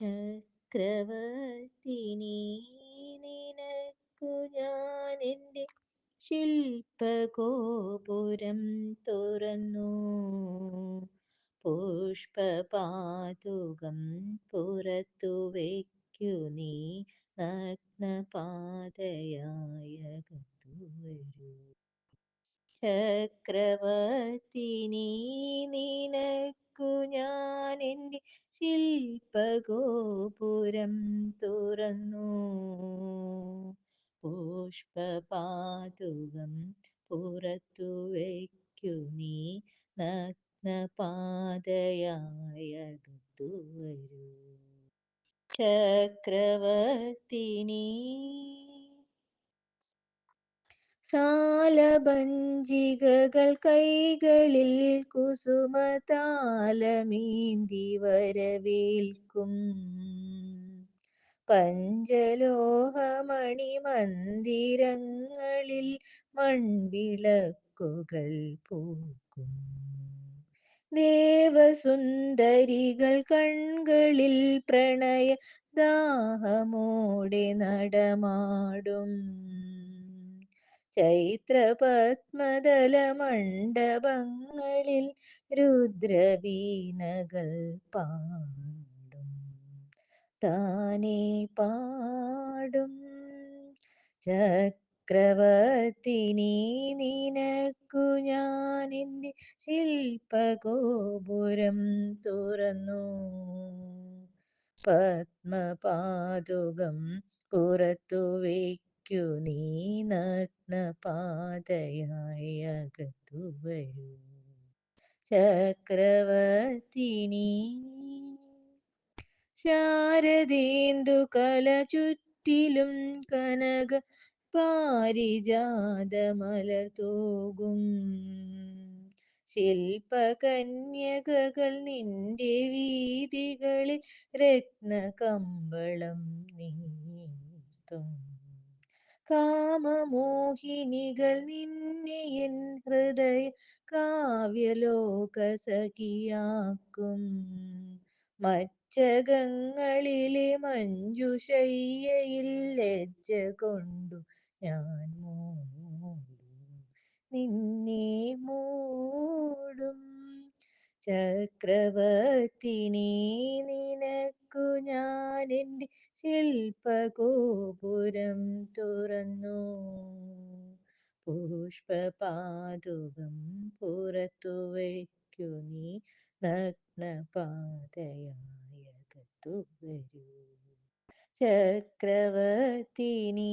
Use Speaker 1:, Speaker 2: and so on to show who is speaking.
Speaker 1: ചക്രവർത്തിനി നിനക്കു ഞാൻ എന്റെ ശില്പഗോപുരം തുറന്നു. പുഷ്പപാതുകം പുറത്തു വയ്ക്കു നീ നഗ്നപാതയായകത്തു വരൂ ചക്രവർത്തിനി നിനക്കു ഞാൻ എന്റെ ശില്പഗോപുരം തുറന്നു. പുഷ്പപാതുകം പുറത്തു വയ്ക്കു നീ. നഗ്നപാതയായകത്തു വരൂ. ചക്രവർത്തിനി സാലഭഞ്ജികകൾ കൈകളിൽ കുസുമതാലമേന്തി വരവേൽക്കും. പഞ്ചലോഹമണി മന്ദിരങ്ങളിൽ മൺവിളക്കുകൾ പൂക്കും. ദേവസുന്ദരികൾ കൺകളിൽ പ്രണയ ദാഹമോടെ നടമാടും. ചൈത്രപത്മദല മണ്ഡപങ്ങളിൽ രുദ്രവീണകൾ പാടും. താനേ പാടും. ചക്രവർത്തിനി നിനക്കു എന്റെ ശില്പഗോപുരം തുറന്നു. പത്മപാതുകം പുറത്തു വയ്ക്കു നീ അകത്തു വരൂ. ചക്രവർത്തിനി ശാരദേന്ദു കല ചുറ്റിലും കനക പാരിജാതമലർ തൂകും. ശില്പകന്യകകൾ നിന്റെ വീതികളിൽ രത്നകമ്പളം നീർത്തും. കാമമോഹിനികൾ നിന്നെ എൻ ഹൃദയ കാവ്യലോക സഖിയാക്കും മച്ചകങ്ങളിലെ മഞ്ജുശയ്യയിൽ ലജ്ജ കൊണ്ടു ഞാൻ മൂടും. നിന്നെ ചക്രവർത്തിനി നിനക്കു ഞാൻ എന്റെ ശില്പഗോപുരം തുറന്നു. പുഷ്പപാതുകം പുറത്തു വയ്ക്കു നീ നഗ്നപാതയായകത്തു വരൂ. ചക്രവർത്തിനി